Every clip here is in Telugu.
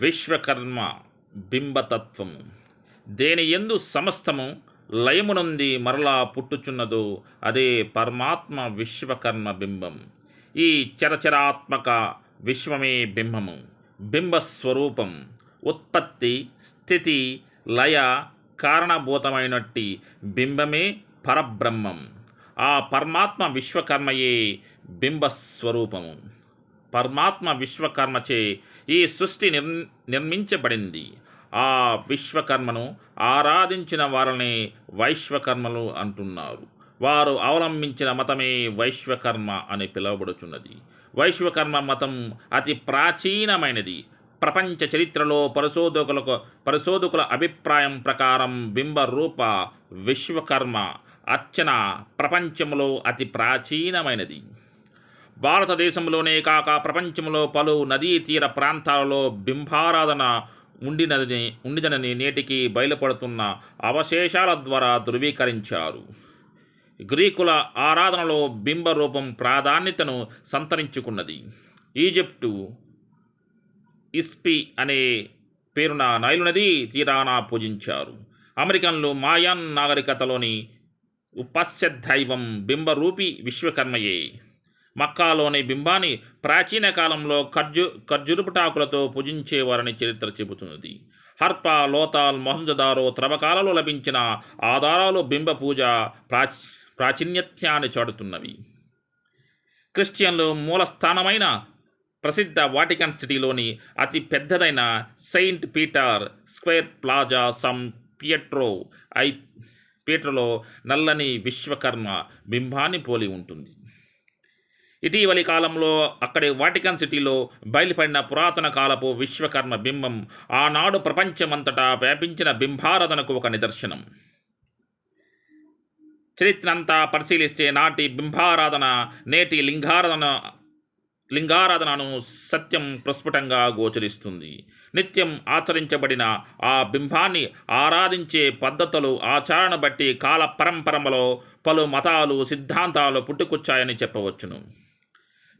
విశ్వకర్మ బింబతత్వము. దేని ఎందు సమస్తము లయమునంది మరలా పుట్టుచున్నదో అదే పరమాత్మ విశ్వకర్మ బింబం. ఈ చరచరాత్మక విశ్వమే బింబము. బింబస్వరూపం ఉత్పత్తి స్థితి లయ కారణభూతమైనట్టి బింబమే పరబ్రహ్మం. ఆ పరమాత్మ విశ్వకర్మయే బింబస్వరూపము. పరమాత్మ విశ్వకర్మచే ఈ సృష్టి నిర్ నిర్మించబడింది. ఆ విశ్వకర్మను ఆరాధించిన వారిని వైశ్వకర్మలు అంటున్నారు. వారు అవలంబించిన మతమే వైశ్వకర్మ అని పిలువబడుచున్నది. వైశ్వకర్మ మతం అతి ప్రాచీనమైనది. ప్రపంచ చరిత్రలో పరిశోధకులకు పరిశోధకుల అభిప్రాయం ప్రకారం బింబ రూప విశ్వకర్మ అర్చన ప్రపంచంలో అతి ప్రాచీనమైనది. భారతదేశంలోనే కాక ప్రపంచంలో పలు నదీ తీర ప్రాంతాలలో బింబారాధన ఉండినదని ఉండిదనని నేటికి బయలుపడుతున్న అవశేషాల ద్వారా ధృవీకరించారు. గ్రీకుల ఆరాధనలో బింబ రూపం ప్రాధాన్యతను సంతరించుకున్నది. ఈజిప్టు ఇస్పి అనే పేరున నైలు నది తీరాన పూజించారు. అమెరికన్లు మాయాన్ నాగరికతలోని ఉపస్య దైవం బింబరూపి విశ్వకర్మయే. మక్కాలోని బింబాన్ని ప్రాచీన కాలంలో ఖర్జు ఖర్జురుపుటాకులతో పూజించేవారని చరిత్ర చెబుతున్నది. హర్ప లోతాల్ మొహంజదారో త్రవకాలలో లభించిన ఆధారాలు బింబ పూజ ప్రాచీ ప్రాచీన్యత్యాన్ని చాటుతున్నవి. క్రిస్టియన్లు మూలస్థానమైన ప్రసిద్ధ వాటికన్ సిటీలోని అతి పెద్దదైన saint Peter square plaza San Pietro I పీటర్లో నల్లని విశ్వకర్మ బింబాన్ని పోలి ఉంటుంది. ఇటీవలి కాలంలో అక్కడి వాటికన్ సిటీలో బయలుపడిన పురాతన కాలపు విశ్వకర్మ బింబం ఆనాడు ప్రపంచమంతటా వ్యాపించిన బింబారాధనకు ఒక నిదర్శనం. చరిత్రంతా పరిశీలిస్తే నాటి బింబారాధన నేటి లింగారాధన లింగారాధనను సత్యం ప్రస్ఫుటంగా గోచరిస్తుంది. నిత్యం ఆచరించబడిన ఆ బింబాన్ని ఆరాధించే పద్ధతులు ఆచరణ బట్టి కాల పరంపరలో పలు మతాలు సిద్ధాంతాలు పుట్టుకొచ్చాయని చెప్పవచ్చును.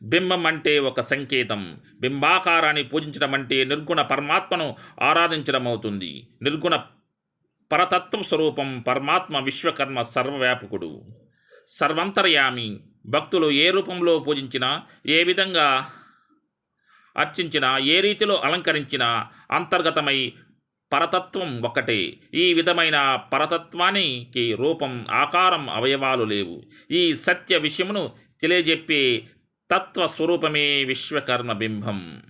బింబం అంటే ఒక సంకేతం. బింబాకారాన్ని పూజించడం అంటే నిర్గుణ పరమాత్మను ఆరాధించడం అవుతుంది నిర్గుణ పరతత్వ స్వరూపం పరమాత్మ విశ్వకర్మ సర్వవ్యాపకుడు. సర్వంతర్యామి భక్తులు ఏ రూపంలో పూజించినా ఏ విధంగా అర్చించినా ఏ రీతిలో అలంకరించినా అంతర్గతమై పరతత్వం ఒక్కటే. ఈ విధమైన పరతత్వానికి రూపం ఆకారం అవయవాలు లేవు. ఈ సత్య విషయమును తెలియజెప్పే తత్వస్వరూపమే విశ్వకర్మ బింబం.